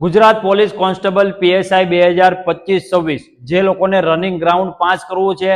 Gujarat police constable PSI બે હજાર પચીસ છવ્વીસ. જે લોકોને રનિંગ ગ્રાઉન્ડ પાંચ કરવું છે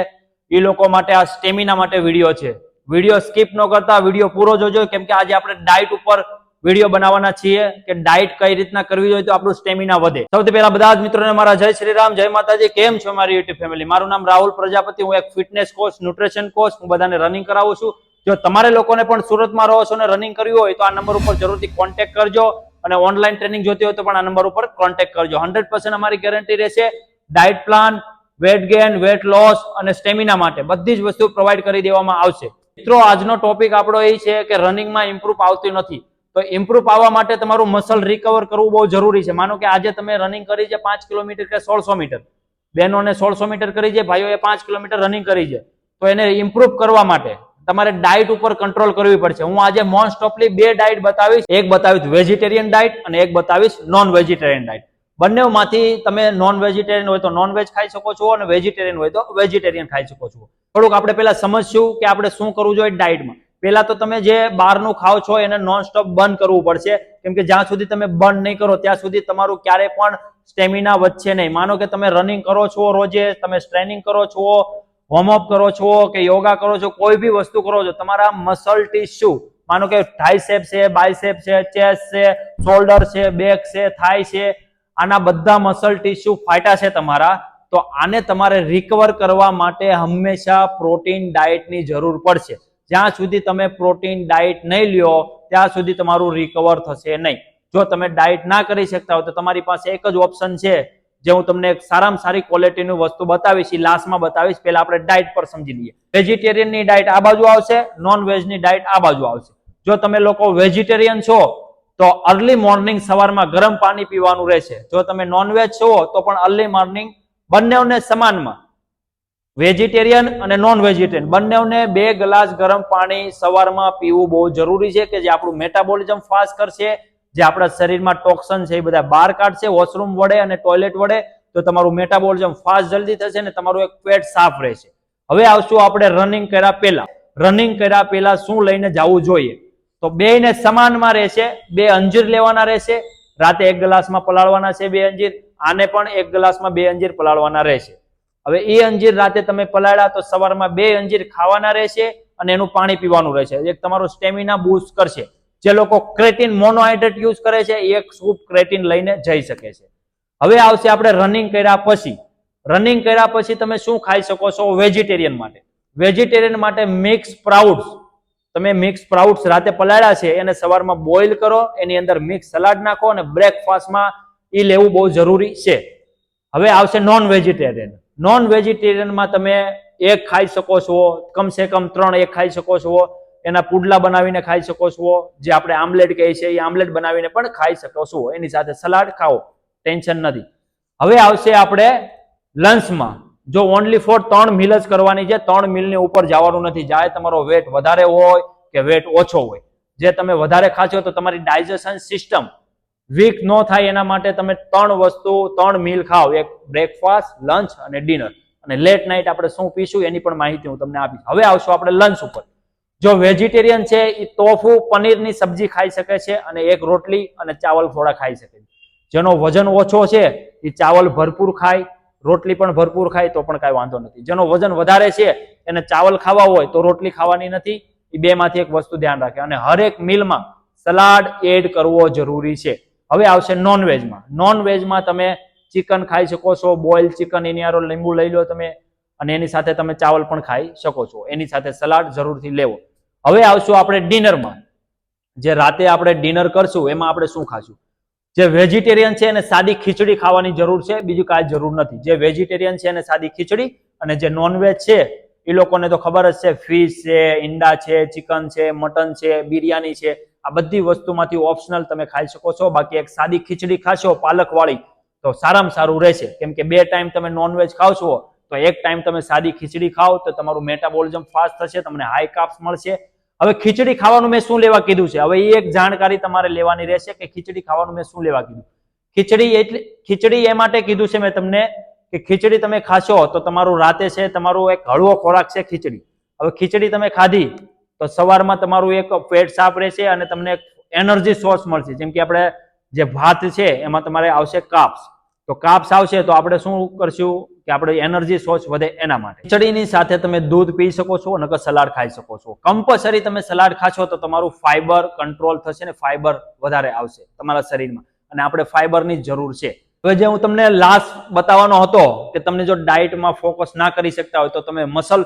એ લોકો માટે આ સ્ટેમિના માટે વીડિયો છે. વીડિયો સ્કીપ ન કરતા વીડિયો પૂરો જોજો. કેમ કે આજે આપણે ડાયટ ઉપર વીડિયો બનાવવાના છીએ કે ડાયટ કઈ રીતના કરવી જોઈએ તો આપણું સ્ટેમિના વધે. સૌથી પહેલા બધા જ મિત્રોને મારા જય શ્રી રામ, જય માતાજી. કેમ છો મારી યુટ્યુબ ફેમિલી મારું નામ રાહુલ પ્રજાપતિ. હું એક ફિટનેસ કોચ ન્યુટ્રિશન કોચ હું બધાને રનિંગ કરાવું છું. જો તમારે લોકોને પણ સુરતમાં રહો છો ને રનિંગ કરવી હોય તો આ નંબર ઉપર જરૂરથી કોન્ટેક્ટ કરજો. અને ઓનલાઈન ટ્રેનિંગ જોતી હોય તો પણ આ નંબર ઉપર કોન્ટેક્ટ કરજો. હંડ્રેડ અમારી ગેરંટી રહેશે diet plan weight gain weight loss અને સ્ટેમિના માટે. બધી જ વસ્તુ પ્રોવાઈડ કરી દેવામાં આવશે. મિત્રો, આજનો ટોપિક આપણો એ છે કે રનિંગમાં ઇમ્પ્રુવ આવતી નથી. તો ઇમ્પ્રુવ આવવા માટે તમારું મસલ રિકવર કરવું બહુ જરૂરી છે. માનો કે આજે તમે રનિંગ કરી છે પાંચ કિલોમીટર કે સોળસો મીટર. બહેનોને સોળસો મીટર કરી છે, ભાઈઓએ પાંચ કિલોમીટર રનિંગ કરી છે. તો એને ઇમ્પ્રુવ કરવા માટે તમારે ડાયટ ઉપર કંટ્રોલ કરવી પડશે. હું આજે મોસ્ટ ઓફલી બે ડાયટ બતાવીશ. એક બતાવીશ વેજીટેરિયન ડાયટ અને એક બતાવીશ નોન વેજીટેરિયન ડાયટ બંનેમાંથી તમે નોન વેજીટેરિયન હોય તો નોન વેજ ખાઈ શકો છો અને વેજીટેરિયન હોય તો વેજીટેરિયન ખાઈ શકો છો. થોડુંક આપણે પહેલા સમજશું કે આપણે શું કરવું જોઈએ ડાયટમાં પહેલા તો તમે જે બહારનું ખાઓ છો એને નોન સ્ટોપ બંધ કરવું પડશે. કેમ કે જ્યાં સુધી તમે બંધ નહીં કરો, ત્યાં સુધી તમારું ક્યારે પણ સ્ટેમિના વધશે નહીં. માનો કે તમે રનિંગ કરો છો રોજે, તમે સ્ટ્રેનિંગ કરો છો વોર્મઅપ કરો છો કે યોગા કરો છો, કોઈ બી વસ્તુ કરો છો, તમારા મસલ ટીસ્યુ માનો કે ટ્રાઇસેપ છે બાયસેપ છે ચેસ્ટ છે શોલ્ડર છે બેક છે થાઈ છે, આના બધા મસલ ટીસ્યુ ફાટ્યા છે તમારા, તો આને તમારે રિકવર કરવા માટે હંમેશા પ્રોટીન ડાયટની જરૂર પડશે. જ્યાં સુધી તમે પ્રોટીન ડાયટ નહીં લ્યો, ત્યાં સુધી તમારું રિકવર થશે નહીં. જો તમે ડાયટ ના કરી શકતા હો, તો તમારી પાસે એક જ ઓપ્શન છે જે હું તમને સારામાં સારી ક્વોલિટીની વસ્તુ બતાવીશ, એ લાસ્ટમાં બતાવીશ. પહેલા આપણે ડાયટ પર સમજી લઈએ. વેજીટેરિયનની ડાયટ આ બાજુ આવશે નોન વેજની ડાયટ આ બાજુ આવશે. જો તમે લોકો વેજીટેરિયન છો, તો અર્લી મોર્નિંગ સવારમાં ગરમ પાણી પીવાનું રહેશે. જો તમે નોનવેજ છો, તો પણ અર્લી મોર્નિંગ બંનેઓને સમાનમાં. વેજીટેરિયન અને નોન વેજીટેરિયન બંનેઓને બે ગ્લાસ ગરમ પાણી સવારમાં પીવું બહુ જરૂરી છે કે જે આપણું મેટાબોલિઝમ ફાસ્ટ કરશે જે આપણા શરીરમાં ટોક્સન છે એ બધા બહાર કાઢશે વોશરૂમ વડે અને ટોયલેટ વડે, તો તમારું મેટાબોલિઝમ ફાસ્ટ જલ્દી થશે અને તમારું એક પેટ સાફ રહેશે. હવે આવશું આપણે રનિંગ કર્યા પહેલા. રનિંગ કર્યા પહેલા શું લઈને જવું જોઈએ? તો બેને સમાનમાં રહેશે, બે અંજીર લેવાના રહેશે, રાતે એક ગ્લાસમાં પલાળવાના છે બે અંજીર, આને પણ એક ગ્લાસમાં બે અંજીર પલાળવાના રહેશે. હવે એ અંજીર રાતે તમે પલાળ્યા તો સવારમાં બે અંજીર ખાવાના રહેશે અને એનું પાણી પીવાનું રહેશે. એક તમારું સ્ટેમિના બૂસ્ટ કરશે. જે લોકો ક્રેટિન મોનોહાઇડ્રેટ યુઝ કરે છે, એ એક સ્કૂપ ક્રેટિન લઈને જઈ શકે છે. હવે આવશે આપણે રનિંગ કર્યા પછી. રનિંગ કર્યા પછી તમે શું ખાઈ શકો છો? વેજીટેરિયન માટે. વેજીટેરિયન માટે મિક્સ પ્રાઉડ્સ તમે મિક્સ પ્રાઉડ્સ રાતે પલાળ્યા છે, એને સવારમાં બોઇલ કરો, એની અંદર મિક્સ સલાડ નાખો અને બ્રેકફાસ્ટમાં એ લેવું બહુ જરૂરી છે. હવે આવશે નોન વેજીટેરિયન નોન વેજીટેરિયનમાં તમે એક ખાઈ શકો છો, કમસે કમ ત્રણ એક ખાઈ શકો છો એના પુડલા બનાવીને ખાઈ શકો છો. જે આપણે આમલેટ કહીએ છીએ, એ આમલેટ બનાવીને પણ ખાઈ શકો છો. એની સાથે સલાડ ખાઓ, ટેન્શન નથી. હવે આવશે આપણે લંચમાં. જો ઓનલી ફોર ત્રણ મિલ જ કરવાની છે, ત્રણ મિલની ઉપર જવાનું નથી. જાય તમારો વેટ વધારે હોય કે વેટ ઓછો હોય. જે તમે વધારે ખાશો તો તમારી ડાયજેશન સિસ્ટમ વીક ન થાય એના માટે તમે ત્રણ વસ્તુ, ત્રણ મિલ ખાઓ. એક બ્રેકફાસ્ટ લંચ અને ડિનર અને લેટ નાઇટ આપણે શું પીશું એની પણ માહિતી હું તમને આપીશ. હવે આવશું આપણે લંચ ઉપર. જો વેજીટેરિયન છે એ તોફુ પનીરની સબ્જી ખાઈ શકે છે અને એક રોટલી અને ચાવલ થોડા ખાઈ શકે જેનો વજન ઓછો છે એ ચાવલ ભરપૂર ખાય, રોટલી પણ ભરપૂર ખાય તો પણ કાંઈ વાંધો નથી. જેનો વજન વધારે છે, એને ચાવલ ખાવા હોય તો રોટલી ખાવાની નથી એ બેમાંથી એક વસ્તુ ધ્યાન રાખે. અને હરેક મિલમાં સલાડ એડ કરવો જરૂરી છે. હવે આવશે નોનવેજમાં નોનવેજમાં તમે ચિકન ખાઈ શકો છો બોઇલ ચિકન એની આરો લીંબુ લઈ લો તમે, અને એની સાથે તમે ચાવલ પણ ખાઈ શકો છો. એની સાથે સલાડ જરૂરથી લેવો. હવે આવશું આપણે ડિનરમાં. જે રાતે આપણે ડિનર કરશું, એમાં આપણે શું ખાશું? જે વેજીટેરિયન છે એને સાદી ખીચડી ખાવાની જરૂર છે, બીજું કાંઈ જરૂર નથી. જે વેજીટેરિયન છે એને સાદી ખીચડી અને જે નોનવેજ છે, એ લોકોને તો ખબર જ છે ફિશ છે, ઈંડા છે ચિકન છે મટન છે બિરયાની છે, આ બધી વસ્તુમાંથી ઓપ્શનલ તમે ખાઈ શકો છો. બાકી એક સાદી ખીચડી ખાશો, પાલકવાળી, તો સારામાં સારું રહેશે. કેમ કે બે ટાઈમ તમે નોનવેજ ખાવ છો, તો એક ટાઈમ તમે સાદી ખીચડી ખાઓ તો તમારું મેટાબોલિઝમ ફાસ્ટ થશે, તમને હાઈ કાપ્સ મળશે હવે ખીચડી ખાવાનું મેં શું લેવા કીધું છે? હવે એ એક જાણકારી તમારે લેવાની રહેશે કે ખીચડી ખાવાનું મેં શું લેવા કીધું? ખીચડી એટલે, ખીચડી એ માટે કીધું છે મેં તમને કે ખીચડી તમે ખાશો તો તમારું રાતે છે, તમારું એક હળવો ખોરાક છે ખીચડી. હવે ખીચડી તમે ખાધી તો સવારમાં તમારું એક પેટ સાફ રહેશે અને તમને એનર્જી સોર્સ મળશે. જેમ કે આપણે જે ભાત છે, એમાં તમારે આવશે કાપ્સ. તો કાપ્સ આવશે તો આપણે શું કરશું? કે આપણે એનર્જી સોર્સ વધે એના માટે. ખીચડીની સાથે તમે દૂધ પી શકો છો, નકર સલાડ ખાઈ શકો છો. કમ્પલસરી તમે સલાડ ખાશો તો તમારું ફાઈબર કંટ્રોલ થશે ને ફાઈબર વધારે આવશે તમારા શરીરમાં. અને આપણે ફાઈબરની જરૂર છે. હવે જે હું તમને લાસ્ટ બતાવવાનો હતો કે તમને જો ડાયટમાં ફોકસ ના કરી શકતા હોય તો તમે મસલ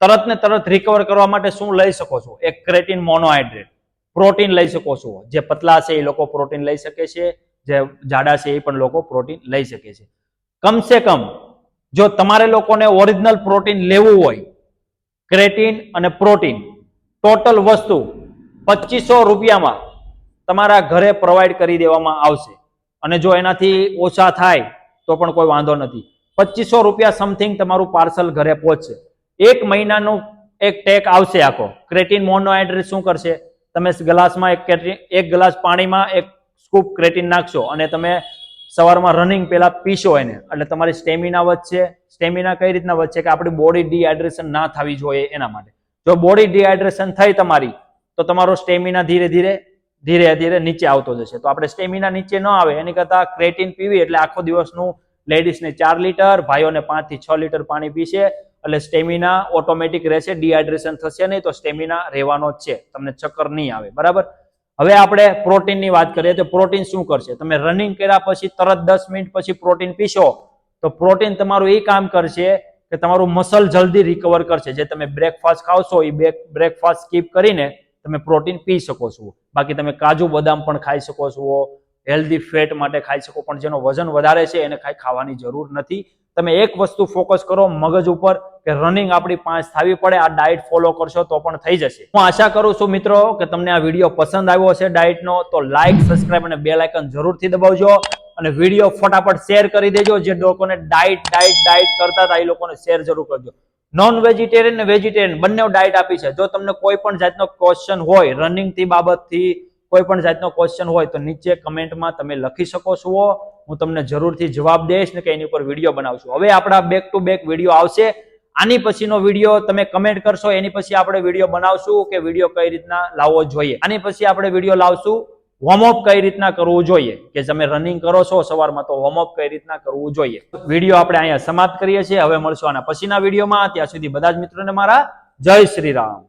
તરત ને તરત રિકવર કરવા માટે શું લઈ શકો છો? એક ક્રેટિન મોનોહાઇડ્રેટ પ્રોટીન લઈ શકો છો. જે પતલા છે એ લોકો પ્રોટીન લઈ શકે છે, જે જાડા છે એ પણ લોકો પ્રોટીન લઈ શકે છે. કમસે કમ જો તમારે લોકોને ઓરિજિનલ પ્રોટીન લેવું હોય ક્રેટિન અને પ્રોટીન ટોટલ વસ્તુ પચીસો રૂપિયામાં તમારા ઘરે પ્રોવાઈડ કરી દેવામાં આવશે. અને જો એનાથી ઓછા થાય, તો પણ કોઈ વાંધો નથી. પચીસો રૂપિયા સમથિંગ તમારું પાર્સલ ઘરે પહોંચશે. એક મહિનાનું એક ટેક આવશે આખો. ક્રેટિન મોનોહાઇડ્રેટ શું કરશે? તમે ગ્લાસમાં એક એક ગ્લાસ પાણીમાં એક સ્કૂપ ક્રેટિન નાખશો અને તમે સવારમાં રનિંગ પહેલા પીશો એને. એટલે તમારી સ્ટેમિના વધશે. સ્ટેમિના કઈ રીતના વધશે કે આપણી બોડી ડિહાઇડ્રેશન ના થવી જોઈએ એના માટે. જો બોડી ડિહાઇડ્રેશન થઈ તમારી, તો તમારો સ્ટેમિના ધીરે ધીરે ધીરે ધીરે નીચે આવતો જશે. તો આપણે સ્ટેમિના નીચે ન આવે, એની કરતાં ક્રેટિન પીવી એટલે આખો દિવસનું લેડીઝને ચાર લીટર, ભાઈઓને પાંચથી છ લીટર પાણી પીશે. એટલે સ્ટેમિના ઓટોમેટિક રહેશે ડિહાઇડ્રેશન થશે નહીં, તો સ્ટેમિના રહેવાનો જ છે. તમને ચક્કર નહીં આવે. બરાબર? હવે આપણે પ્રોટીનની વાત કરીએ તો પ્રોટીન શું કરશે? તમે રનિંગ કર્યા પછી તરત દસ મિનિટ પછી પ્રોટીન પીશો, તો પ્રોટીન તમારું એ કામ કરશે કે તમારું મસલ જલ્દી રિકવર કરશે. જે તમે બ્રેકફાસ્ટ ખાવશો, એ બ્રેકફાસ્ટ સ્કીપ કરીને તમે પ્રોટીન પી શકો છો. બાકી તમે કાજુ બદામ પણ ખાઈ શકો છો હેલ્ધી ફેટ માટે ખાઈ શકો, પણ જેનો વજન વધારે છે એને ખાઈ ખાવાની જરૂર નથી. તમે એક વસ્તુ ફોકસ કરો મગજ ઉપર કે રનિંગ આપણી પાંચ થવી પડે, આ ડાયટ ફોલો કરશો તો પણ થઈ જશે. હું આશા કરું છું મિત્રો કે તમને આ વીડિયો પસંદ આવ્યો હશે ડાયટનો તો લાઈક સબસ્ક્રાઇબ અને બેલ આઇકન જરૂરથી દબાવજો અને વીડિયો ફટાફટ શેર કરી દેજો. જે લોકોને ડાયટ ડાયટ ડાયટ કરતા હતા એ લોકોને શેર જરૂર કરજો. નોન વેજીટેરિયન ને વેજીટેરિયન બંને ડાયટ આપી છે. જો તમને કોઈ પણ જાતનો ક્વેશ્ચન હોય રનિંગથી બાબતથી કોઈ પણ જાતનો ક્વેશ્ચન હોય તો નીચે કમેન્ટમાં તમે લખી શકો છો. હું તમને જરૂરથી જવાબ દઈશ ને કે એની ઉપર વીડિયો બનાવશું. હવે આપણા બેક ટુ બેક વીડિયો આવશે. આની પછીનો વીડિયો તમે કમેન્ટ કરશો, એની પછી આપણે વીડિયો બનાવશું કે વીડિયો કઈ રીતના લાવવો જોઈએ. આની પછી આપણે વીડિયો લાવશું વોર્મઅપ કઈ રીતના કરવું જોઈએ. કે તમે રનિંગ કરો છો સવારમાં તો વોર્મઅપ કઈ રીતના કરવું જોઈએ. વીડિયો આપણે અહીંયા સમાપ્ત કરીએ છીએ. હવે મળશું આના પછીના વિડીયોમાં ત્યાં સુધી બધા જ મિત્રોને મારા જય શ્રી રામ.